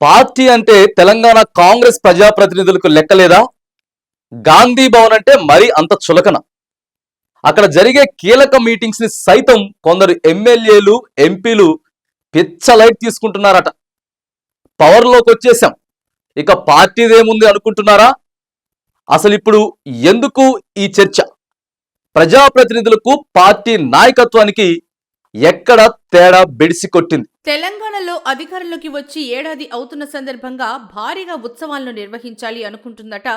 Party అంటే తెలంగాణ కాంగ్రెస్ ప్రజాప్రతినిధులకు లెక్కలేదా? గాంధీ భవన్ అంటే మరీ అంత చులకన. అక్కడ జరిగే కీలక మీటింగ్స్ని సైతం కొందరు ఎమ్మెల్యేలు ఎంపీలు పిచ్చ లైట్ తీసుకుంటున్నారట. పవర్లోకి వచ్చేసాం ఇక పార్టీదేముంది అనుకుంటున్నారా? అసలు ఇప్పుడు ఎందుకు ఈ చర్చ? ప్రజాప్రతినిధులకు పార్టీ నాయకత్వానికి ఎక్కడ తేడా బెడిసి కొట్టింది? తెలంగాణలో అధికారంలోకి వచ్చి ఏడాది అవుతున్న సందర్భంగా భారీగా ఉత్సవాలను నిర్వహించాలి అనుకుంటుందట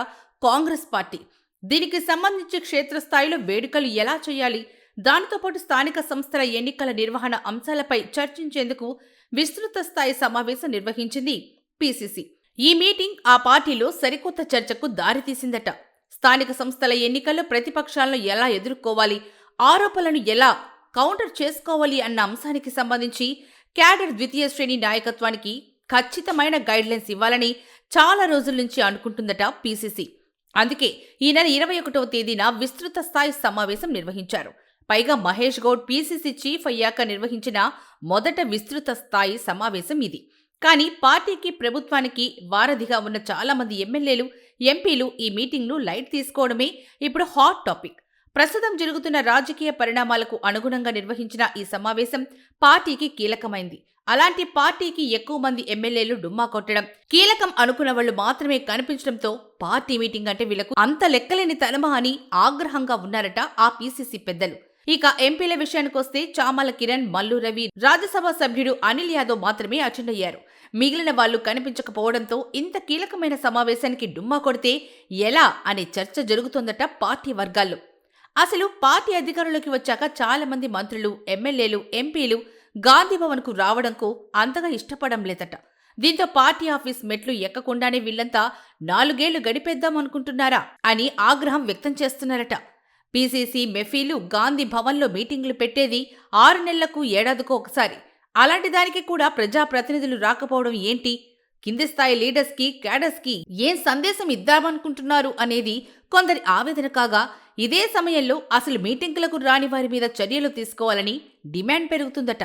కాంగ్రెస్ పార్టీ. దీనికి సంబంధించి క్షేత్రస్థాయిలో వేడుకలు ఎలా చేయాలి? దానితో పాటు స్థానిక సంస్థల ఎన్నికల నిర్వహణ అంశాలపై చర్చించేందుకు విస్తృత స్థాయి సమావేశం నిర్వహించింది పీసీసీ. ఈ మీటింగ్ ఆ పార్టీలో సరికొత్త చర్చకు దారితీసిందట. స్థానిక సంస్థల ఎన్నికల్లో ప్రతిపక్షాలను ఎలా ఎదుర్కోవాలి? ఆరోపణలను ఎలా కౌంటర్ చేసుకోవాలి అన్న అంశానికి సంబంధించి క్యాడర్ ద్వితీయ శ్రేణి నాయకత్వానికి ఖచ్చితమైన గైడ్లైన్స్ ఇవ్వాలని చాలా రోజుల నుంచి అనుకుంటుందట పీసీసీ. అందుకే ఈ నెల ఇరవై ఒకటవ తేదీన విస్తృత స్థాయి సమావేశం నిర్వహించారు. పైగా మహేష్ గౌడ్ పీసీసీ చీఫ్ అయ్యాక నిర్వహించిన మొదట విస్తృత స్థాయి సమావేశం ఇది. కానీ పార్టీకి ప్రభుత్వానికి వారధిగా ఉన్న చాలా మంది ఎమ్మెల్యేలు ఎంపీలు ఈ మీటింగ్ను లైట్ తీసుకోవడమే ఇప్పుడు హాట్ టాపిక్. ప్రస్తుతం జరుగుతున్న రాజకీయ పరిణామాలకు అనుగుణంగా నిర్వహించిన ఈ సమావేశం పార్టీకి కీలకమైంది. అలాంటి పార్టీకి ఎక్కువ మంది ఎమ్మెల్యేలు డుమ్మా కొట్టడం కీలకం అనుకున్న వాళ్ళు మాత్రమే కనిపించడంతో పార్టీ మీటింగ్ అంటే వీళ్ళకు అంత లెక్కలేని తనమా అని ఆగ్రహంగా ఉన్నారట ఆ పీసీసీ పెద్దలు. ఇక ఎంపీల విషయానికొస్తే చామల కిరణ్ మల్లు రవి రాజ్యసభ సభ్యుడు అనిల్ యాదవ్ మాత్రమే అటెండ్ మిగిలిన వాళ్ళు కనిపించకపోవడంతో ఇంత కీలకమైన సమావేశానికి డుమ్మా కొడితే ఎలా అనే చర్చ జరుగుతోందట పార్టీ వర్గాల్లో. అసలు పార్టీ అధికారంలోకి వచ్చాక చాలా మంది మంత్రులు ఎమ్మెల్యేలు ఎంపీలు గాంధీ భవన్కు రావడంకు అంతగా ఇష్టపడం లేదట. దీంతో పార్టీ ఆఫీస్ మెట్లు ఎక్కకుండానే వీళ్ళంతా నాలుగేళ్ళు గడిపేద్దాం అనుకుంటున్నారా అని ఆగ్రహం వ్యక్తం చేస్తున్నారట. పీసీసీ మెఫీలు గాంధీ భవన్లో మీటింగులు పెట్టేది ఆరు నెలలకు ఏడాదికో ఒకసారి. అలాంటి దానికి కూడా ప్రజాప్రతినిధులు రాకపోవడం ఏంటి? కింది స్థాయి లీడర్స్కి క్యాడర్స్కి ఏం సందేశం ఇద్దామనుకుంటున్నారు అనేది కొందరి ఆవేదన కాగా ఇదే సమయంలో అసలు మీటింగులకు రాని వారి మీద చర్యలు తీసుకోవాలని డిమాండ్ పెరుగుతుందట.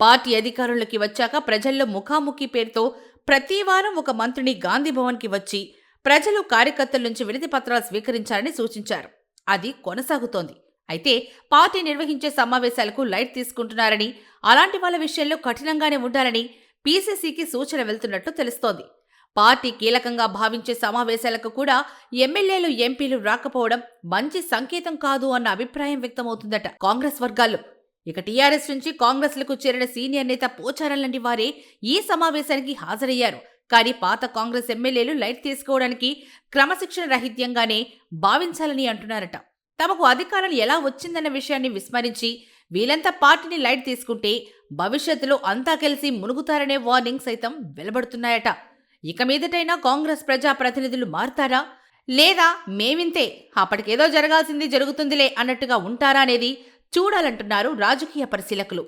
పార్టీ అధికారంలోకి వచ్చాక ప్రజల్లో ముఖాముఖి పేరుతో ప్రతి వారం ఒక మంత్రిని గాంధీ భవన్కి వచ్చి ప్రజలు కార్యకర్తల నుంచి వినతి పత్రాలు స్వీకరించాలని సూచించారు. అది కొనసాగుతోంది. అయితే పార్టీ నిర్వహించే సమావేశాలకు లైట్ తీసుకుంటున్నారని అలాంటి వాళ్ళ విషయంలో కఠినంగానే ఉండాలని పీసీసీకి సూచన వెళ్తున్నట్టు తెలుస్తోంది. పార్టీ కీలకంగా భావించే సమావేశాలకు కూడా ఎమ్మెల్యేలు ఎంపీలు రాకపోవడం మంచి సంకేతం కాదు అన్న అభిప్రాయం వ్యక్తమవుతుందట కాంగ్రెస్ వర్గాల్లో ఇక టీఆర్ఎస్ నుంచి కాంగ్రెస్లకు చేరిన సీనియర్ నేత పోచారం లాంటి వారే ఈ సమావేశానికి హాజరయ్యారు. కానీ పాత కాంగ్రెస్ ఎమ్మెల్యేలు లైట్ తీసుకోవడానికి క్రమశిక్షణ రహిత్యంగానే భావించాలని అంటున్నారట. తమకు అధికారం ఎలా వచ్చిందన్న విషయాన్ని విస్మరించి వీళ్ళంతా పార్టీని లైట్ తీసుకుంటే భవిష్యత్తులో అంతా కలిసి మునుగుతారనే వార్నింగ్ సైతం వెలబడుతున్నాయట ఇక మీదటైనా కాంగ్రెస్ ప్రజా ప్రతినిధులు మారుతారా? లేదా మేమింతే అప్పటికేదో జరగాల్సింది జరుగుతుందిలే అన్నట్టుగా ఉంటారా అనేది చూడాలంటున్నారు రాజకీయ పరిశీలకులు.